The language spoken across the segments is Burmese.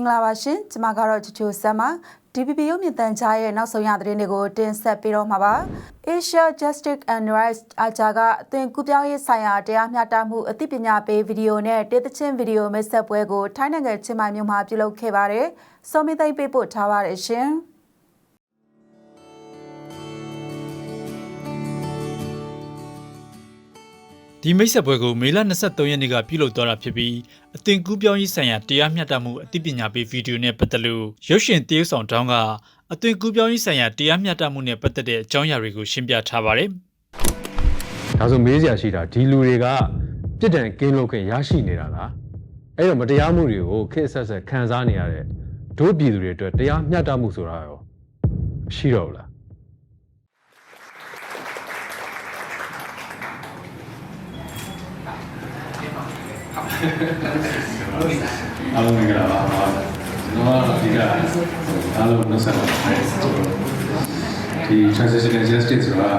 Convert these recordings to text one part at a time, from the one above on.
င်္ဂလာပါရှင်ကျွန်မကတော့ချူချူဆမ်ပါ DPP ရုပ်မြင်သံကြားရဲ့နောက်ဆုံးရသတင်းတွေကိုတင်ဆက်ပေးတော့မှာပါ Asia Justice and Rights အကြကအသွင်ကူးပြောင်းရေးဆိုင်ရာတရားမျှတမှုအသိပညာပေးဗီဒီယိုနဲ့တေးသချင်းဗီဒီယိုမိတ်ဆက်ပွဲကိုထိုင်းနိုင်ငံချင်းမိုင်မြို့မှာပြုလုပ်ခဲ့ပါတယ်စောမီသိမ့်ပေးပို့ထားပါတယ်ရှင် ဒီမိတ်ဆက်ပွဲကိုမေလ23ရက်နေ့ကပြုလုပ်သွားတာဖြစ်ပြီးအသင်ကူးပြောင်းရေးဆိုင်ရာတရားမျှတမှုအသိပညာပေးဗီဒီယိုနဲ့ပတ်သက်လို့ရုပ်ရှင်တရုပ်ဆောင်တောင်းကအသင်ကူးပြောင်းရေးဆိုင်ရာတရားမျှတမှုနဲ့ပတ်သက်တဲ့အကြောင်းအရာတွေကိုရှင်းပြထားပါတယ်ဒါဆိုမေးစရာရှိတာဒီလူတွေကပြစ်ဒဏ်ကင်းလို့ခွင့်ရရှိနေတာလားအဲ့တော့မတရားမှုတွေကိုခေတ်ဆက်ဆက်ခံစားနေရတဲ့ဒုပြည်သူတွေအတွက်တရားမျှတမှုဆိုတာရောရှိတော့ဘူးလား အားလုံးမင်္ဂလာပါကျွန်တော်ကအဓိကအားလုံးနှုတ်ဆက်ပါတယ်ဒီ transitional justice ဆိုတာ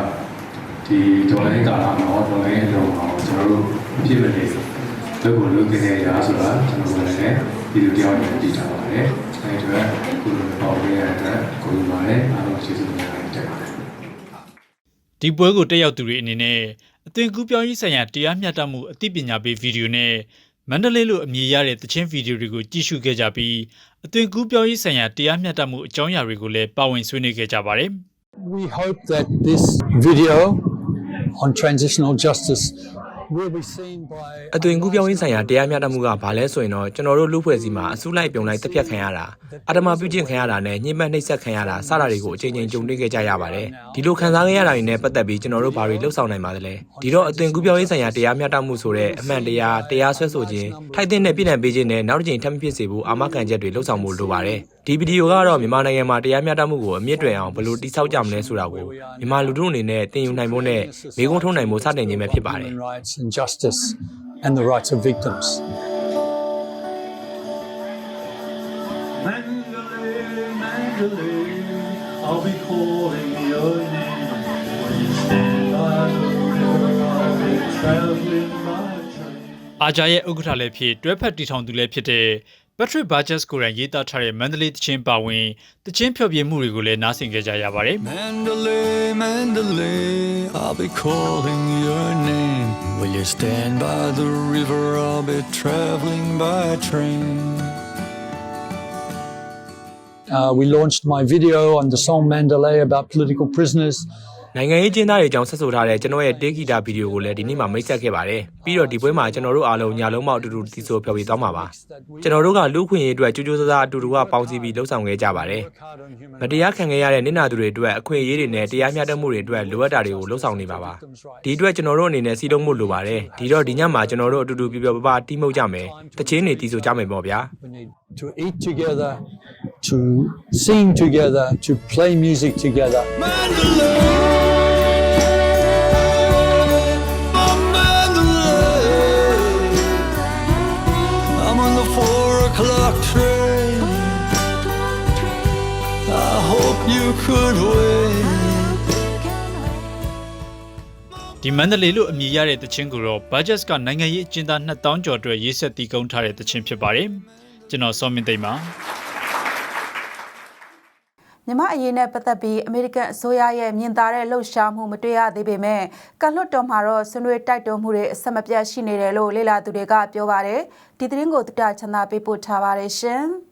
ဒီဒေါ်လာရေးကာလမှာဒေါ်လာရေးအလုံးမှာကျွန်တော်တို့အဖြစ်မနေလုပ်ကိုလုပ်နေတဲ့ရာဆိုတာကျွန်တော်တို့လည်းဒီလိုတရားဝင်တည်ထားပါတယ်အဲဒီတော့ကိုလိုပေါ့ပေးရတဲ့ကိုလိုပါတယ်အားလုံးကျေးဇူးတင်ပါတယ်တက်ပါတယ်ဒီပွဲကိုတက်ရောက်သူတွေအနေနဲ့အသင်ကူးပြောင်းရေးဆိုင်ရာတရားမျှတမှုအသိပညာပေးဗီဒီယိုနဲ့ မန္တလေးလိုအမည်ရတဲ့သချင်းဗီဒီယိုတွေကိုကြည့်ရှုခဲ့ကြပြီးအသင်ကူးပြောင်းရေးဆိုင်ရာတရားမျှတမှုအကြောင်းအရာတွေကိုလည်းပါဝင်ဆွေးနွေးခဲ့ကြပါတယ် We hope that this video on transitional justice will be seen by အသွင်ကူးပြောင်းရေးဆိုင်ရာတရားမျှတမှုကဘာလဲဆိုရင်တော့ကျွန်တော်တို့လူဖွဲ့စည်းမှာအစုလိုက်ပြုံလိုက်တက်ဖြတ်ခံရတာအတ္တမပြုကျင့်ခံရတာနဲ့ညှိမ့်နှိပ်စက်ခံရတာစတာတွေကိုအချိန်ချင်းကြုံတွေ့ခဲ့ကြရပါတယ်ဒီလိုခံစားခဲ့ရတာတွေနဲ့ပတ်သက်ပြီးကျွန်တော်တို့ဘာတွေလှုပ်ဆောင်နိုင်ပါသလဲဒီတော့အသွင်ကူးပြောင်းရေးဆိုင်ရာတရားမျှတမှုဆိုတဲ့အမှန်တရားတရားဆွဲဆိုခြင်းထိုက်တဲ့နဲ့ပြည်နယ်ပေးခြင်းနဲ့နောက်တစ်ချိန်ထပ်မဖြစ်စေဘူးအာမခံချက်တွေလှုပ်ဆောင်ဖို့လိုပါတယ်ဒီဗီဒီယိုကတော့မြန်မာနိုင်ငံမှာတရားမျှတမှုကိုအမြင့်တွင်အောင်ဘယ်လိုတိစောက်ကြမလဲဆိုတာကိုမြန်မာလူထုအနေနဲ့သင်ယူနိုင်ဖို့နဲ့မိကုံးထုံးနိုင်ဖို့စတင်ခြင်းပဲဖြစ်ပါတယ် human rights and justice and the rights of victims. Mandalay, Mandalay, I'll be calling your name when you stand by the river. I'll be traveling by train. အာဂျာရဲ့ဥက္ကဋ္ဌလည်းဖြစ်တွဲဖက်တီထောင်သူလည်းဖြစ်တဲ့ Patrick Burgess ကိုယ်တိုင်ရေးသားထားတဲ့မန္တလေးသချင်းပါဝင်သချင်းဖျော်ဖြေမှုတွေကိုလည်းနားဆင်ကြကြရပါတယ် Mandalay, Mandalay, I'll be calling your name. Will you stand by the river? I'll be traveling by train. Uh, we launched my video on the song Mandalay about political prisoners. နိုင်ငံရေးကျင်းသားတွေအကြောင်းဆက်ဆိုထားတဲ့ကျွန်တော်ရဲ့တေးဂီတာဗီဒီယိုကိုလည်းဒီနေ့မှမိတ်ဆက်ခဲ့ပါတယ်။ပြီးတော့ဒီပွဲမှာကျွန်တော်တို့အားလုံးညာလုံးပေါက်အတူတူတီဆိုဖျော်ဖြေသွားမှာပါ။ကျွန်တော်တို့ကလူခွင့်ရေးအတွက်ကြိုးကြိုးစားစားအတူတူကပေါင်းစည်းပြီးလှုပ်ဆောင်ခဲ့ကြပါတယ်။မတရားခံခဲ့ရတဲ့နစ်နာသူတွေအတွက်အခွင့်အရေးတွေနဲ့တရားမျှတမှုတွေအတွက်လိုအပ်တာတွေကိုလှုပ်ဆောင်နေပါပါ။ဒီအတွက်ကျွန်တော်တို့အနေနဲ့စီးလုံးမှုလိုပါတယ်။ဒီတော့ဒီညမှာကျွန်တော်တို့အတူတူပြပြပပတီးမှုတ်ကြမယ်။တချင်းတွေတီဆိုကြမယ်ပေါ့ဗျာ။ We need to eat together, to sing together, to play music together. Mandalay, train. I hope you could wait. ဒီမန္တလေးလိုအမည်ရတဲ့သချင်းကိုတော့ Burgess ကနိုင်ငံရေးအကျဉ်းသား2000ကျော်အတွက်ရေးဆက်တည်ကုန်းထားတဲ့သချင်းဖြစ်ပါတယ်ကျွန်တော်စောမင်းသိမ့်ပါ မြမအရေးနဲ့ပတ်သက်ပြီးအမေရိကန်အစိုးရရဲ့မြင်သာတဲ့လှုပ်ရှားမှုမတွေ့ရသေးပေမဲ့ကလွတ်တော်မှာတော့ဆွေးနွေးတိုက်တွန်းမှုတွေအဆက်မပြတ်ရှိနေတယ်လို့လေ့လာသူတွေကပြောပါတယ်ဒီသတင်းကိုတတချန်သာပေးပို့ထားပါတယ်ရှင်။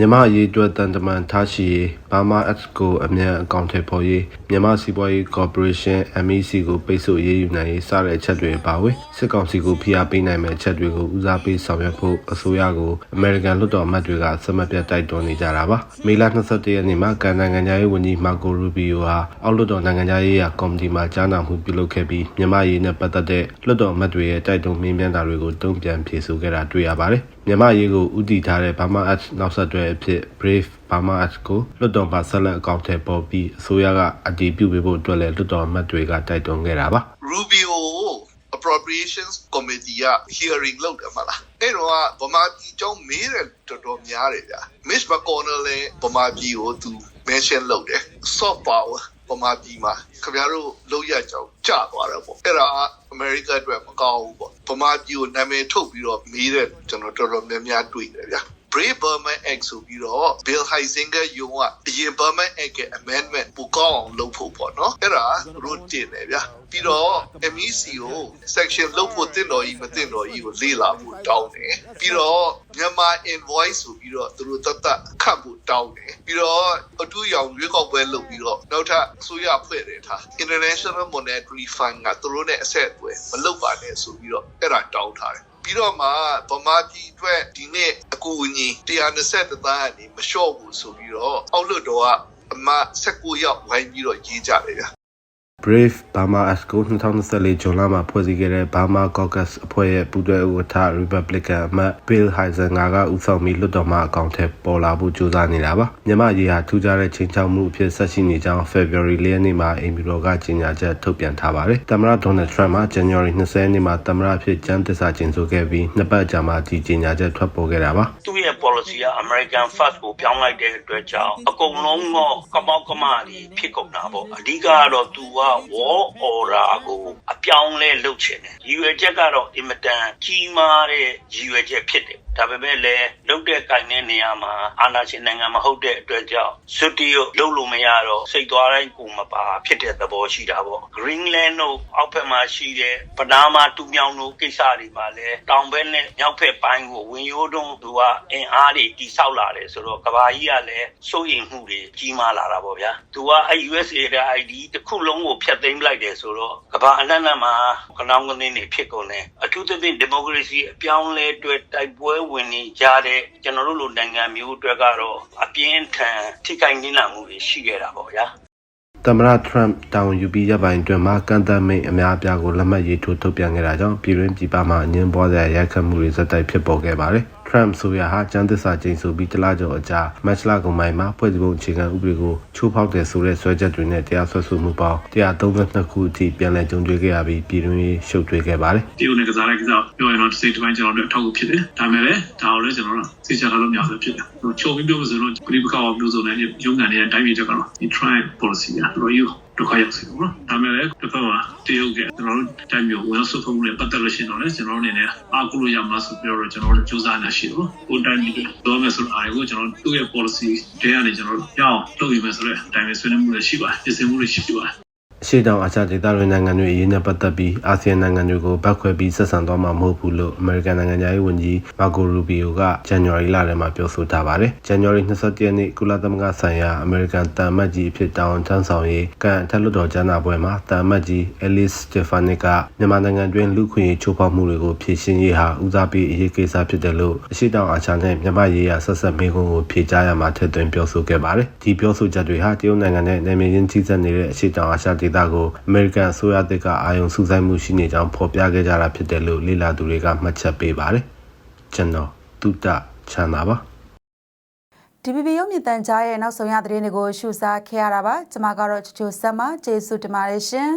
မြန်မာရေးအတွက်တန်တမန်ထားရှိရေးဘာမာ X ကိုအမြန်အကောင့်ထဲပေါ်ရေးမြန်မာစီးပွားရေးကော်ပိုရေးရှင်း MEC ကိုပိတ်ဆို့ရေးယူနိုင်ရေးစတဲ့အချက်တွေပါဝင်စစ်ကောင်စီကိုဖိအားပေးနိုင်မယ့်အချက်တွေကိုဦးစားပေးဆောင်ရွက်ဖို့အစိုးရကိုအမေရိကန်လွှတ်တော်အမတ်တွေကစမပြတ်တိုက်တွန်းနေကြတာပါမေလ22ရက်နေ့မှာကန်နိုင်ငံသားရေးဝန်ကြီးမာကိုရူဘီယိုဟာအောက်လွှတ်တော်နိုင်ငံသားရေးရာကော်မတီမှကြားနာမှုပြုလုပ်ခဲ့ပြီးမြန်မာရေးနဲ့ပတ်သက်တဲ့လွှတ်တော်အမတ်တွေရဲ့တိုက်တွန်းမင်းမြန်တာတွေကိုတုံ့ပြန်ဖြေဆိုခဲ့တာတွေ့ရပါတယ် မြန်မာရေးကိုဥတီထားတဲ့ဘာမာ X နောက်ဆက်တွဲအဖြစ် Brave Burma Act ကိုလွှတ်တော်မှာဆက်လက်အကောင့်ထဲပေါ်ပြီးအစိုးရကအတည်ပြုပေးဖို့အတွက်လည်းလွှတ်တော်အမတ်တွေကတိုက်တွန်းခဲ့တာပါ Rubio appropriations committee က hearing လုပ်တယ်မလားအဲ့တော့ကဗမာပြည်ကျောင်းမေးတယ်တော်တော်များတယ်ဗျာ Miss McConnell လည်းဗမာပြည်ကိုသူ mention လုပ်တယ် soft power ပမာပြည်မှာခင်ဗျားတို့လောက်ရကြောင်ကြာသွားတယ်ပေါ့အဲ့ဒါအမေရိကအတွက်မကောင်းဘူးပေါ့ပမာပြည်ကိုနာမည်ထုတ်ပြီးတော့မေးတဲ့ကျွန်တော်တော်တော်များများတွေ့တယ်ဗျာ Brave Burma Act ဆိုပြီးတော့ Bill Heisinger ယုံကအရင် Burma Act ရဲ့ amendment ပူကောင်းအောင်လုပ်ဖို့ပေါ့နော်အဲ့ဒါသူတို့တင်တယ်ဗျာပြီးတော့ MEC ကို section လုပ်ဖို့တင်တော်ကြီးမတင်တော်ကြီးကိုလေ့လာဖို့တောင်းတယ်ပြီးတော့မြန်မာ invoice ဆိုပြီးတော့သူတို့တတ်တတ်ခတ်ဖို့တောင်းတယ်ပြီးတော့အတူရောင်ရွေးကောက်ပွဲလုပ်ပြီးတော့နောက်ထပ်အစိုးရဖွဲ့တယ်ထား International Monetary Fund ကသူတို့နဲ့အဆက်အသွယ်မလုပ်ပါနဲ့ဆိုပြီးတော့အဲ့ဒါတောင်းထားတယ် ပြီးတော့မှဗမာပြည်အတွက်ဒီနေ့အကူအညီ120တန်းကနေမလျှော့ဘူးဆိုပြီးတော့အောက်လွှတ်တော်ကအမ16ရောက်ဝိုင်းပြီးတော့ရေးကြတယ်ဗျာ Brave Burma ASCO 2024ဇွန်လမှာဖွဲ့စည်းခဲ့တဲ့ Burma Caucus အဖွဲ့ရဲ့ပူးတွဲဥက္ကဋ္ဌ Republican အမတ် Bill Heisinger ကဦးဆောင်ပြီးလွှတ်တော်မှအကောင့်ထဲပေါ်လာဖို့ကြိုးစားနေတာပါမြန်မာရေးဟာထူးခြားတဲ့ချိန်ချောက်မှုအဖြစ်ဆက်ရှိနေကြောင်း February ၄ရက်နေ့မှာအိမ်ဖြူတော်ကကြေညာချက်ထုတ်ပြန်ထားပါတယ်သမ္မတ Donald Trump က January 20ရက်နေ့မှာသမ္မတအဖြစ်ကျမ်းသစ္စာကျိန်ဆိုခဲ့ပြီးနှစ်ပတ်ကြာမှဒီကြေညာချက်ထွက်ပေါ်ခဲ့တာပါသူ့ရဲ့ policy က American First ကိုပြောင်းလိုက်တဲ့အတွက်ကြောင့်အကုန်လုံးတော့ကမောက်ကမကြီးဖြစ်ကုန်တာပေါ့အဓိကကတော့သူက war order ကိုအပြောင်းလဲလုပ်ချင်တယ်ရည်ရွယ်ချက်ကတော့အင်မတန်ကြီးမားတဲ့ရည်ရွယ်ချက်ဖြစ်တယ်ဒါပေမဲ့လည်းလုတ်တဲ့ကင်တဲ့နေရာမှာအာဏာရှင်နိုင်ငံမဟုတ်တဲ့အတွက်ကြောင့်စွတ်တီကိုလုတ်လို့မရတော့စိတ်သွားတိုင်းကိုမပါဖြစ်တဲ့သဘောရှိတာပေါ့ Greenland တို့အောက်ဘက်မှာရှိတဲ့ပနားမာတူမြောင်တို့ကိစ္စတွေမှာလည်းတောင်ဘက်နဲ့မြောက်ဘက်ပိုင်းကိုဝင်ရိုးတုံးသူကအင်အားတွေတိဆောက်လာတယ်ဆိုတော့ကဘာကြီးကလည်းစိုးရိမ်မှုတွေကြီးမားလာတာပေါ့ဗျာသူကအဲ USA တဲ့ ID တစ်ခုလုံးကိုဖျက်သိမ်းလိုက်တယ်ဆိုတော့ကဘာအနှံ့နှံ့မှာကနောင်ကနေနေဖြစ်ကုန်တယ်အထူးသဖြင့်ဒီမိုကရေစီအပြောင်းလဲအတွက်တိုက်ပွဲဝင်နေကြတဲ့ကျွန်တော်တို့လိုနိုင်ငံမျိုးအတွက်ကတော့အပြင်းထန်ထိခိုက်နေတာမှုတွေရှိခဲ့တာပေါ့ဗျာသမ္မတ Trump တောင်ယူပြီးရပ်ပိုင်းအတွင်းမှာကန့်သတ်မိန့်အများအပြားကိုလက်မှတ်ရေးထိုးထုတ်ပြန်ခဲ့တာကြောင့်ပြည်တွင်းပြည်ပမှအငင်းပွားစရာရိုက်ခတ်မှုတွေဇက်တိုက်ဖြစ်ပေါ်ခဲ့ပါတယ်။ Trump ဆိုရဟာကျန်းသစ္စာကျိန်ဆိုပြီးတလကျော်အကြာမတ်လကုန်ပိုင်းမှာဖွဲ့စည်းပုံအခြေခံဥပဒေကိုချိုးဖောက်တယ်ဆိုတဲ့ဆွဲချက်တွေနဲ့တရားစွဲဆိုမှုပေါင်း132ခုအထိပြန်လည်ကြုံတွေ့ခဲ့ရပြီးပြည်တွင်းရေးရှုပ်ထွေးခဲ့ပါတယ်တရုတ်နဲ့ကစားတဲ့ကိစ္စပြောရင်တော့စိတ်တစ်ပိုင်းကျွန်တော်တို့အထောက်အကူဖြစ်တယ်ဒါပေမဲ့လည်းဒါကိုလည်းကျွန်တော်တို့စိတ်ချထားလို့မရဘူးဖြစ်တယ်ဟိုချုံပြီးပြောလို့ဆိုတော့ပြည်ပကောက်မျိုးစုံနဲ့ရုံးကန်တွေတိုင်းပြည်တက်ကတော့ဒီ tribe policy ကတော်ယူ ဒုက္ခရောက်စီတော့နော်ဒါပေမဲ့လည်းတစ်ခါမှတရုတ်ကကျွန်တော်တို့တိုင်းမျိုးဝင်ဆွဖို့နဲ့ပတ်သက်လို့ရှိရင်တော့လည်းကျွန်တော်တို့အနေနဲ့အားကိုးလို့ရမှာဆိုပြီးတော့ကျွန်တော်တို့စူးစမ်းနေရှိတော့ဟိုတိုင်းပြည်တော့မယ်ဆိုတော့အားကိုကျွန်တော်တို့ရဲ့ policy တွေကနေကျွန်တော်တို့ရအောင်လုပ်ယူမယ်ဆိုတော့တိုင်းမျိုးဆွေးနွေးမှုတွေရှိပါတယ်ပြင်ဆင်မှုတွေရှိပါတယ် အရှိတောင်အာရှဒေသတွင်းနိုင်ငံတွေအရေးနဲ့ပတ်သက်ပြီးအာဆီယံနိုင်ငံတွေကိုဗတ်ခွဲပြီးဆက်ဆံသွားမှာမဟုတ်ဘူးလို့အမေရိကန်နိုင်ငံသားရေးဝန်ကြီးမာကိုရူဘီယိုကဇန်နဝါရီလထဲမှာပြောဆိုထားပါတယ်။ဇန်နဝါရီ22ရက်နေ့ကုလသမဂ္ဂဆိုင်ရာအမေရိကန်တန်အမတ်ကြီးအဖြစ်တာဝန်ထမ်းဆောင်ရေးကန်အထက်လွှတ်တော်ကျမ်းစာပွဲမှာတန်အမတ်ကြီးအဲလစ်စတေဖာနစ်ကမြန်မာနိုင်ငံတွင်းလူခွင့်ရေးချိုးဖောက်မှုတွေကိုဖြေရှင်းရေးဟာဦးစားပေးအရေးကိစ္စဖြစ်တယ်လို့အရှိတောင်အာရှနဲ့မြန်မာရေးရာဆက်ဆက်မေးခွန်းကိုဖြေကြားရမှာထည့်သွင်းပြောဆိုခဲ့ပါတယ်။ဒီပြောဆိုချက်တွေဟာတရုတ်နိုင်ငံနဲ့နယ်မြေချင်းကြီးစပ်နေတဲ့အရှိတောင်အာရှဒေသကိုအမေရိကန်အစိုးရတစ်ကအာရုံစူးစိုက်မှုရှိနေကြောင်းဖော်ပြခဲ့ကြတာဖြစ်တယ်လို့လေ့လာသူတွေကမှတ်ချက်ပေးပါတယ်။ကျွန်တော်တုတ္တချမ်းသာပါ DPP ရုပ်မြင်သံကြားရဲ့နောက်ဆုံးရသတင်းတွေကိုရှုစားခဲ့ရတာပါကျွန်မကတော့ချူချူဆက်မကျေးဇူးတင်ပါတယ်ရှင်